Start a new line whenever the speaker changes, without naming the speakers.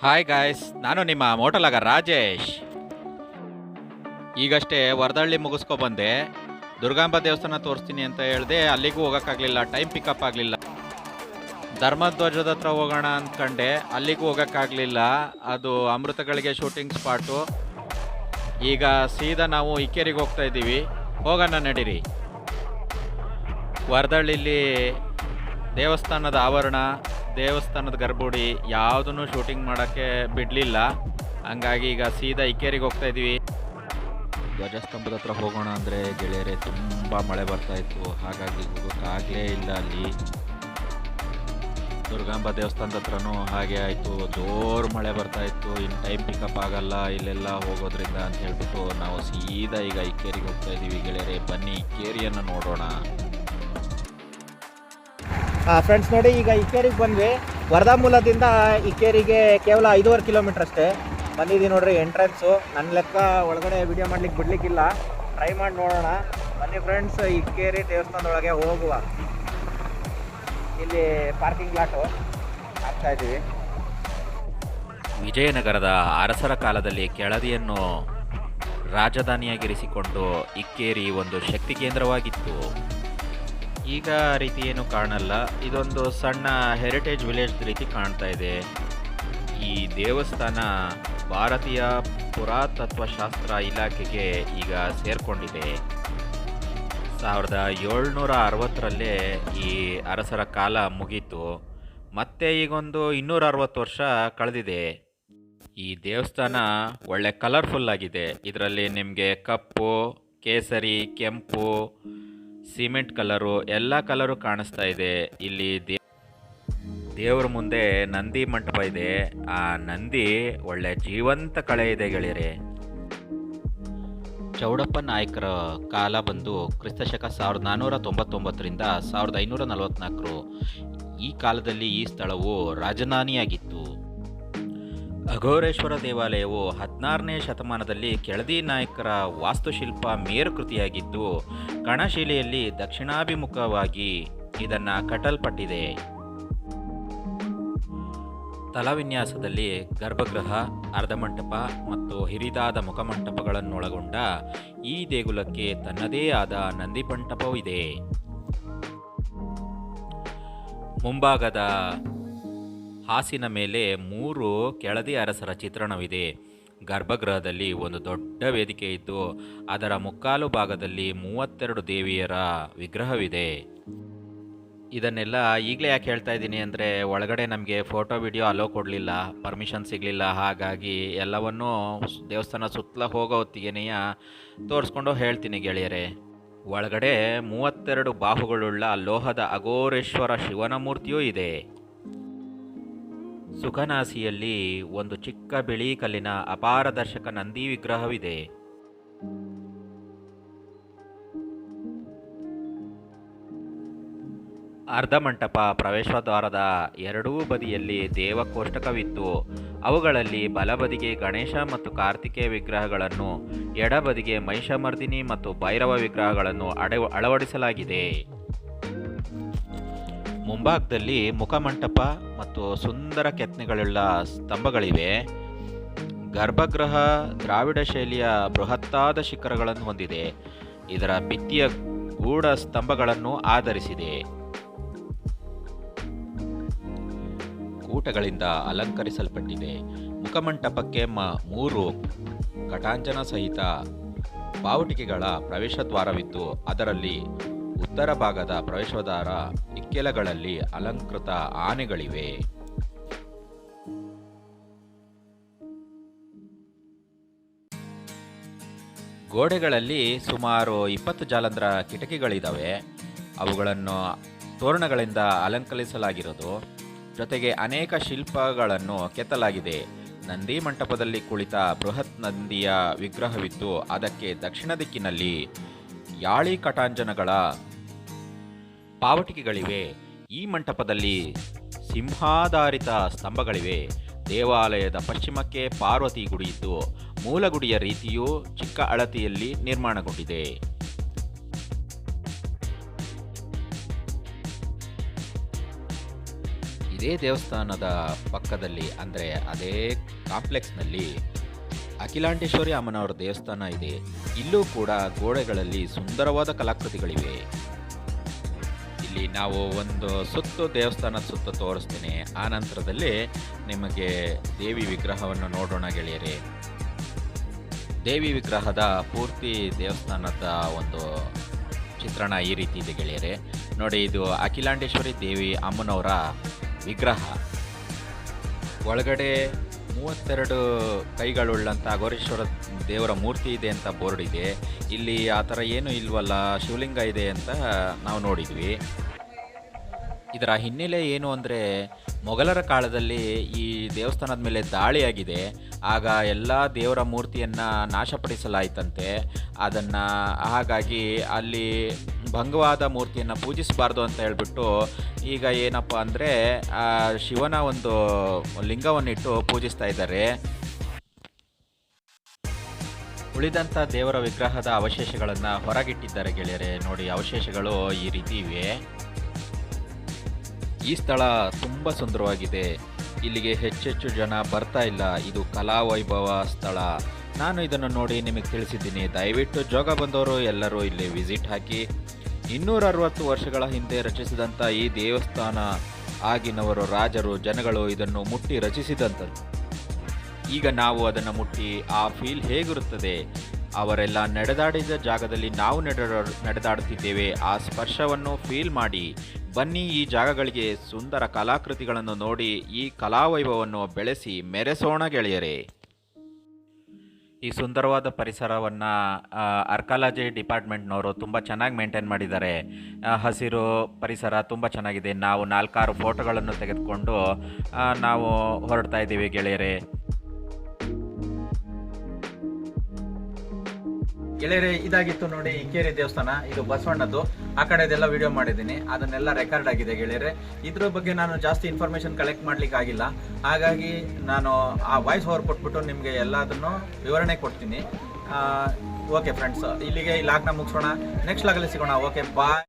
Hi guys ನಾನು ನಿಮ್ಮ ಮೋಟಲಾಗ ರಾಜೇಶ್. ಈಗಷ್ಟೇ ವರದಳ್ಳಿ ಮುಗಿಸ್ಕೊ ಬಂದೆ. ದುರ್ಗಾಂಬ ದೇವಸ್ಥಾನ ತೋರಿಸ್ತೀನಿ ಅಂತ ಹೇಳಿದೆ, ಅಲ್ಲಿಗೂ ಹೋಗೋಕ್ಕಾಗಲಿಲ್ಲ ಟೈಮ್ ಪಿಕಪ್ ಆಗಲಿಲ್ಲ. ಧರ್ಮಧ್ವಜದ ಹತ್ರ ಹೋಗೋಣ ಅಂದ್ಕೊಂಡೆ ಅಲ್ಲಿಗೂ ಹೋಗೋಕ್ಕಾಗಲಿಲ್ಲ. ಅದು ಅಮೃತಗಳಿಗೆ ಶೂಟಿಂಗ್ ಸ್ಪಾಟು ಈಗ ಸೀದಾ ನಾವು ಇಕ್ಕೇರಿಗೆ ಹೋಗ್ತಾ ಇದ್ದೀವಿ. ಹೋಗೋಣ ನಡೀರಿ. ವರದಳ್ಳಿಲಿ ದೇವಸ್ಥಾನದ ಆವರಣ ದೇವಸ್ಥಾನದ ಗರ್ಭುಡಿ ಯಾವುದನ್ನು ಶೂಟಿಂಗ್ ಮಾಡೋಕ್ಕೆ ಬಿಡಲಿಲ್ಲ. ಹಂಗಾಗಿ ಈಗ ಸೀದಾ ಇಕ್ಕೇರಿಗೆ ಹೋಗ್ತಾ ಇದ್ದೀವಿ ಧ್ವಜಸ್ತಂಭದ ಹತ್ರ ಹೋಗೋಣ ಅಂದರೆ ಗೆಳೆಯರೆ ತುಂಬ ಮಳೆ ಬರ್ತಾ ಇತ್ತು. ಹಾಗಾಗಿ ಹೋಗೋಕ್ಕಾಗಲೇ ಇಲ್ಲ ಅಲ್ಲಿ. ದುರ್ಗಾಂಬ ದೇವಸ್ಥಾನದ ಹತ್ರನೂ ಹಾಗೆ ಆಯಿತು. ಜೋರು ಮಳೆ ಬರ್ತಾ ಇತ್ತು. ಇನ್ನು ಟೈಮ್ ಪಿಕಪ್ ಆಗಲ್ಲ, ಇಲ್ಲೆಲ್ಲ ಹೋಗೋದ್ರಿಂದ ಅಂತ ಹೇಳ್ಬಿಟ್ಟು ನಾವು ಸೀದಾ ಈಗ ಇಕ್ಕೇರಿಗೆ ಹೋಗ್ತಾ ಇದ್ದೀವಿ ಗೆಳೆಯರೆ. ಬನ್ನಿ ಇಕ್ಕೇರಿಯನ್ನು ನೋಡೋಣ.
ಫ್ರೆಂಡ್ಸ್ ನೋಡಿ, ಈಗ ಇಕ್ಕೇರಿಗೆ ಬಂದ್ವಿ. ವರದಾಮೂಲದಿಂದ ಇಕ್ಕೇರಿಗೆ ಕೇವಲ ಐದೂವರೆ ಕಿಲೋಮೀಟರ್ ಅಷ್ಟೇ. ಬಂದಿದ್ದೀವಿ ನೋಡ್ರಿ ಎಂಟ್ರೆನ್ಸು ನನ್ನ ಲೆಕ್ಕ ಒಳಗಡೆ ವಿಡಿಯೋ ಮಾಡ್ಲಿಕ್ಕೆ ಬಿಡ್ಲಿಕ್ಕಿಲ್ಲ. ಟ್ರೈ ಮಾಡಿ ನೋಡೋಣ. ಬನ್ನಿ ಫ್ರೆಂಡ್ಸ್ ಇಕ್ಕೇರಿ ದೇವಸ್ಥಾನದೊಳಗೆ ಹೋಗುವ. ಇಲ್ಲಿ ಪಾರ್ಕಿಂಗ್ ಲಾಟು ಹಾಕ್ತಾ ಇದ್ದೀವಿ.
ವಿಜಯನಗರದ ಅರಸರ ಕಾಲದಲ್ಲಿ ಕೆಳದಿಯನ್ನು ರಾಜಧಾನಿಯಾಗಿರಿಸಿಕೊಂಡು ಇಕ್ಕೇರಿ ಒಂದು ಶಕ್ತಿ ಕೇಂದ್ರವಾಗಿತ್ತು. ಈಗ ರೀತಿ ಏನು ಕಾಣಲ್ಲ. ಇದೊಂದು ಸಣ್ಣ ಹೆರಿಟೇಜ್ ವಿಲೇಜ್ ರೀತಿ ಕಾಣ್ತಾ ಇದೆ. ಈ ದೇವಸ್ಥಾನ ಭಾರತೀಯ ಪುರಾತತ್ವಶಾಸ್ತ್ರ ಇಲಾಖೆಗೆ ಈಗ ಸೇರ್ಕೊಂಡಿದೆ. ಸಾವಿರದ ಏಳ್ನೂರ ಅರವತ್ತರಲ್ಲೇ ಈ ಅರಸರ ಕಾಲ ಮುಗೀತು. ಮತ್ತೆ ಈಗೊಂದು ಇನ್ನೂರ ಅರವತ್ತು ವರ್ಷ ಕಳೆದಿದೆ. ಈ ದೇವಸ್ಥಾನ ಒಳ್ಳೆ ಕಲರ್ಫುಲ್ ಆಗಿದೆ. ಇದರಲ್ಲಿ ನಿಮಗೆ ಕಪ್ಪು, ಕೇಸರಿ, ಕೆಂಪು ಸಿಮೆಂಟ್ ಕಲರು, ಎಲ್ಲ ಕಲರು ಕಾಣಿಸ್ತಾ ಇದೆ. ಇಲ್ಲಿ ದೇ ದೇವ್ರ ಮುಂದೆ ನಂದಿ ಮಂಟಪ ಇದೆ. ಆ ನಂದಿ ಒಳ್ಳೆ ಜೀವಂತ ಕಳೆ ಇದೆ ಗೆಳೆಯರೆ. ಚೌಡಪ್ಪ ನಾಯಕರ ಕಾಲ ಬಂದು ಕ್ರಿಸ್ತಶಕ ಸಾವಿರದ ನಾನ್ನೂರ ತೊಂಬತ್ತೊಂಬತ್ತರಿಂದ ಸಾವಿರದ ಐನೂರ ನಲವತ್ನಾಲ್ಕರು ಈ ಕಾಲದಲ್ಲಿ ಈ ಸ್ಥಳವು ರಾಜಧಾನಿಯಾಗಿತ್ತು. ಅಘೋರೇಶ್ವರ ದೇವಾಲಯವು ಹದಿನಾರನೇ ಶತಮಾನದಲ್ಲಿ ಕೆಳದಿ ನಾಯಕರ ವಾಸ್ತುಶಿಲ್ಪ ಮೇರುಕೃತಿಯಾಗಿದ್ದು, ಕಣಶಿಲೆಯಲ್ಲಿ ದಕ್ಷಿಣಾಭಿಮುಖವಾಗಿ ಇದನ್ನು ಕಟ್ಟಲ್ಪಟ್ಟಿದೆ. ತಲವಿನ್ಯಾಸದಲ್ಲಿ ಗರ್ಭಗೃಹ, ಅರ್ಧಮಂಟಪ ಮತ್ತು ಹಿರಿದಾದ ಮುಖಮಂಟಪಗಳನ್ನೊಳಗೊಂಡ ಈ ದೇಗುಲಕ್ಕೆ ತನ್ನದೇ ಆದ ನಂದಿ ಇದೆ. ಮುಂಭಾಗದ ಹಾಸಿನ ಮೇಲೆ ಮೂರು ಕೆಳದಿ ಅರಸರ ಚಿತ್ರಣವಿದೆ. ಗರ್ಭಗೃಹದಲ್ಲಿ ಒಂದು ದೊಡ್ಡ ವೇದಿಕೆ ಇದ್ದು, ಅದರ ಮುಕ್ಕಾಲು ಭಾಗದಲ್ಲಿ ಮೂವತ್ತೆರಡು ದೇವಿಯರ ವಿಗ್ರಹವಿದೆ. ಇದನ್ನೆಲ್ಲ ಈಗಲೇ ಯಾಕೆ ಹೇಳ್ತಾ ಇದ್ದೀನಿ ಅಂದರೆ, ಒಳಗಡೆ ನಮಗೆ ಫೋಟೋ, ವಿಡಿಯೋ ಅಲೋ ಕೊಡಲಿಲ್ಲ, ಪರ್ಮಿಷನ್ ಸಿಗಲಿಲ್ಲ. ಹಾಗಾಗಿ ಎಲ್ಲವನ್ನೂ ದೇವಸ್ಥಾನ ಸುತ್ತಲ ಹೋಗೋ ಹೊತ್ತಿಗೆನೆಯ ತೋರಿಸ್ಕೊಂಡು ಹೇಳ್ತೀನಿ ಗೆಳೆಯರೆ. ಒಳಗಡೆ ಮೂವತ್ತೆರಡು ಬಾಹುಗಳುಳ್ಳ ಲೋಹದ ಅಘೋರೇಶ್ವರ ಶಿವನ ಮೂರ್ತಿಯೂ ಇದೆ. ಸುಖನಾಸಿಯಲ್ಲಿ ಒಂದು ಚಿಕ್ಕ ಬಿಳಿ ಕಲ್ಲಿನ ಅಪಾರದರ್ಶಕ ನಂದಿ ವಿಗ್ರಹವಿದೆ. ಅರ್ಧಮಂಟಪ ಪ್ರವೇಶದ್ವಾರದ ಎರಡೂ ಬದಿಯಲ್ಲಿ ದೇವಕೋಷ್ಟಕವಿತ್ತು. ಅವುಗಳಲ್ಲಿ ಬಲಬದಿಗೆ ಗಣೇಶ ಮತ್ತು ಕಾರ್ತಿಕೇಯ ವಿಗ್ರಹಗಳನ್ನು, ಎಡಬದಿಗೆ ಮಹಿಷಮರ್ದಿನಿ ಮತ್ತು ಭೈರವ ವಿಗ್ರಹಗಳನ್ನು ಅಳವಡಿಸಲಾಗಿದೆ. ಮುಂಭಾಗದಲ್ಲಿ ಮುಖಮಂಟಪ ಮತ್ತು ಸುಂದರ ಕೆತ್ತನೆಗಳುಳ್ಳ ಸ್ತಂಭಗಳಿವೆ. ಗರ್ಭಗೃಹ, ದ್ರಾವಿಡ ಶೈಲಿಯ ಬೃಹತ್ತಾದ ಶಿಖರಗಳನ್ನು ಹೊಂದಿದೆ. ಇದರ ಭಿತ್ತಿಯ ಗೂಢ ಸ್ತಂಭಗಳನ್ನು ಆಧರಿಸಿದೆ. ಕೂಟಗಳಿಂದ ಅಲಂಕರಿಸಲ್ಪಟ್ಟಿದೆ ಮುಖಮಂಟಪಕ್ಕೆ ಮ, ಮೂರು ಕಟಾಂಜನ ಸಹಿತ ಬಾವುಟಿಕೆಗಳ ಪ್ರವೇಶದ್ವಾರವಿದ್ದು ಅದರಲ್ಲಿ ಉತ್ತರ ಭಾಗದ ಪ್ರವೇಶದ್ವಾರ ಇಕ್ಕೆಲಗಳಲ್ಲಿ ಅಲಂಕೃತ ಆನೆಗಳಿವೆ. ಗೋಡೆಗಳಲ್ಲಿ ಸುಮಾರು ಇಪ್ಪತ್ತು ಜಾಲಂದ್ರ ಕಿಟಕಿಗಳಿದ್ದಾವೆ ಅವುಗಳನ್ನು ತೋರಣಗಳಿಂದ ಅಲಂಕರಿಸಲಾಗಿರೋದು ಜೊತೆಗೆ ಅನೇಕ ಶಿಲ್ಪಗಳನ್ನು ಕೆತ್ತಲಾಗಿದೆ. ನಂದಿ ಮಂಟಪದಲ್ಲಿ ಕುಳಿತ ಬೃಹತ್ ನಂದಿಯ ವಿಗ್ರಹವಿದ್ದು ಅದಕ್ಕೆ ದಕ್ಷಿಣ ದಿಕ್ಕಿನಲ್ಲಿ ಯಾಳಿ ಕಟಾಂಜನಗಳ ಪಾವಟಿಕೆಗಳಿವೆ. ಈ ಮಂಟಪದಲ್ಲಿ ಸಿಂಹಾಧಾರಿತ ಸ್ತಂಭಗಳಿವೆ. ದೇವಾಲಯದ ಪಶ್ಚಿಮಕ್ಕೆ ಪಾರ್ವತಿ ಗುಡಿಯಿದ್ದು ಇದ್ದು ಮೂಲ ಗುಡಿಯ ರೀತಿಯು ಚಿಕ್ಕ ಅಳತೆಯಲ್ಲಿ ನಿರ್ಮಾಣಗೊಂಡಿದೆ. ಇದೇ ದೇವಸ್ಥಾನದ ಪಕ್ಕದಲ್ಲಿ, ಅಂದರೆ ಅದೇ ಕಾಂಪ್ಲೆಕ್ಸ್ನಲ್ಲಿ ಅಖಿಲಾಂಡೇಶ್ವರಿ ಅಮ್ಮನವರ ದೇವಸ್ಥಾನ ಇದೆ. ಇಲ್ಲೂ ಕೂಡ ಗೋಡೆಗಳಲ್ಲಿ ಸುಂದರವಾದ ಕಲಾಕೃತಿಗಳಿವೆ. ಇಲ್ಲಿ ನಾವು ಒಂದು ಸುತ್ತು ದೇವಸ್ಥಾನದ ಸುತ್ತ ತೋರಿಸ್ತೀನಿ. ಆ ನಂತರದಲ್ಲಿ ನಿಮಗೆ ದೇವಿ ವಿಗ್ರಹವನ್ನು ನೋಡೋಣ ಗೆಳೆಯರೆ. ದೇವಿ ವಿಗ್ರಹದ ಪೂರ್ತಿ ದೇವಸ್ಥಾನದ ಒಂದು ಚಿತ್ರಣ ಈ ರೀತಿ ಇದೆ ಗೆಳೆಯರೆ. ನೋಡಿ, ಇದು ಅಖಿಲಾಂಡೇಶ್ವರಿ ದೇವಿ ಅಮ್ಮನವರ ವಿಗ್ರಹ. ಒಳಗಡೆ ಮೂವತ್ತೆರಡು ಕೈಗಳುಳ್ಳಂಥ ಅಘೋರೇಶ್ವರ ದೇವರ ಮೂರ್ತಿ ಇದೆ ಅಂತ ಬೋರ್ಡ್ ಇದೆ. ಇಲ್ಲಿ ಆ ಥರ ಏನೂ ಇಲ್ವಲ್ಲ, ಶಿವಲಿಂಗ ಇದೆ ಅಂತ ನಾವು ನೋಡಿದ್ವಿ. ಇದರ ಹಿನ್ನೆಲೆ ಏನು ಅಂದರೆ ಮೊಘಲರ ಕಾಲದಲ್ಲಿ ಈ ದೇವಸ್ಥಾನದ ಮೇಲೆ ದಾಳಿಯಾಗಿದೆ. ಆಗ ಎಲ್ಲ ದೇವರ ಮೂರ್ತಿಯನ್ನು ನಾಶಪಡಿಸಲಾಯಿತಂತೆ. ಅದನ್ನು ಹಾಗಾಗಿ ಅಲ್ಲಿ ಭಂಗವಾದ ಮೂರ್ತಿಯನ್ನು ಪೂಜಿಸಬಾರ್ದು ಅಂತ ಹೇಳ್ಬಿಟ್ಟು ಈಗ ಏನಪ್ಪ ಅಂದರೆ ಶಿವನ ಒಂದು ಲಿಂಗವನ್ನಿಟ್ಟು ಪೂಜಿಸ್ತಾ ಇದ್ದಾರೆ. ಉಳಿದಂಥ ದೇವರ ವಿಗ್ರಹದ ಅವಶೇಷಗಳನ್ನು ಹೊರಗಿಟ್ಟಿದ್ದಾರೆ ಗೆಳೆಯರೆ. ನೋಡಿ, ಅವಶೇಷಗಳು ಈ ರೀತಿ ಇವೆ. ಈ ಸ್ಥಳ ತುಂಬ ಸುಂದರವಾಗಿದೆ. ಇಲ್ಲಿಗೆ ಹೆಚ್ಚೆಚ್ಚು ಜನ ಬರ್ತಾ ಇಲ್ಲ. ಇದು ಕಲಾವೈಭವ ಸ್ಥಳ. ನಾನು ಇದನ್ನು ನೋಡಿ ನಿಮಗೆ ತಿಳಿಸಿದ್ದೀನಿ. ದಯವಿಟ್ಟು ಜೋಗ ಬಂದವರು ಎಲ್ಲರೂ ಇಲ್ಲಿ ವಿಸಿಟ್ ಹಾಕಿ. ಇನ್ನೂರ ಅರವತ್ತು ವರ್ಷಗಳ ಹಿಂದೆ ರಚಿಸಿದಂಥ ಈ ದೇವಸ್ಥಾನ ಆಗಿನವರು ರಾಜರು, ಜನಗಳು ಇದನ್ನು ಮುಟ್ಟಿ ರಚಿಸಿದಂಥದ್ದು ಈಗ ನಾವು ಅದನ್ನು ಮುಟ್ಟಿ ಆ ಫೀಲ್ ಹೇಗಿರುತ್ತದೆ? ಅವರೆಲ್ಲ ನಡೆದಾಡಿದ ಜಾಗದಲ್ಲಿ ನಾವು ನಡೆ ನಡೆದಾಡುತ್ತಿದ್ದೇವೆ. ಆ ಸ್ಪರ್ಶವನ್ನು ಫೀಲ್ ಮಾಡಿ. ಬನ್ನಿ ಈ ಜಾಗಗಳಿಗೆ ಸುಂದರ ಕಲಾಕೃತಿಗಳನ್ನು ನೋಡಿ ಈ ಕಲಾವೈಭವವನ್ನು ಬೆಳೆಸಿ ಮೆರೆಸೋಣ ಗೆಳೆಯರೇ. ಈ ಸುಂದರವಾದ ಪರಿಸರವನ್ನು ಆರ್ಕಾಲಜಿ ಡಿಪಾರ್ಟ್ಮೆಂಟ್ನವರು ತುಂಬ ಚೆನ್ನಾಗಿ ಮೇಂಟೈನ್ ಮಾಡಿದ್ದಾರೆ. ಹಸಿರು ಪರಿಸರ ತುಂಬ ಚೆನ್ನಾಗಿದೆ. ನಾವು ನಾಲ್ಕಾರು ಫೋಟೋಗಳನ್ನು ತೆಗೆದುಕೊಂಡು ನಾವು ಹೊರಡ್ತಾ ಇದ್ದೀವಿ ಗೆಳೆಯರೇ.
ಗೆಳೆಯರೆ, ಇದಾಗಿತ್ತು ನೋಡಿ ಇಕ್ಕೇರಿ ದೇವಸ್ಥಾನ. ಇದು ಬಸವಣ್ಣದ್ದು. ಆ ಕಡೆದೆಲ್ಲ ವಿಡಿಯೋ ಮಾಡಿದ್ದೀನಿ. ಅದನ್ನೆಲ್ಲ ರೆಕಾರ್ಡ್ ಆಗಿದೆ ಗೆಳೆಯರೆ. ಇದ್ರ ಬಗ್ಗೆ ನಾನು ಜಾಸ್ತಿ ಇನ್ಫಾರ್ಮೇಶನ್ ಕಲೆಕ್ಟ್ ಮಾಡ್ಲಿಕ್ಕೆ ಆಗಿಲ್ಲ. ಹಾಗಾಗಿ ನಾನು ಆ ವಾಯ್ಸ್ ಓವರ್ ಕೊಟ್ಬಿಟ್ಟು ನಿಮಗೆ ಎಲ್ಲದನ್ನು ವಿವರಣೆ ಕೊಡ್ತೀನಿ. ಓಕೆ ಫ್ರೆಂಡ್ಸ್ ಇಲ್ಲಿಗೆ ಈ ಲಾಗ್ನ ಮುಗಿಸೋಣ. ನೆಕ್ಸ್ಟ್ ಲಾಗಲ್ಲಿ ಸಿಗೋಣ. Okay bye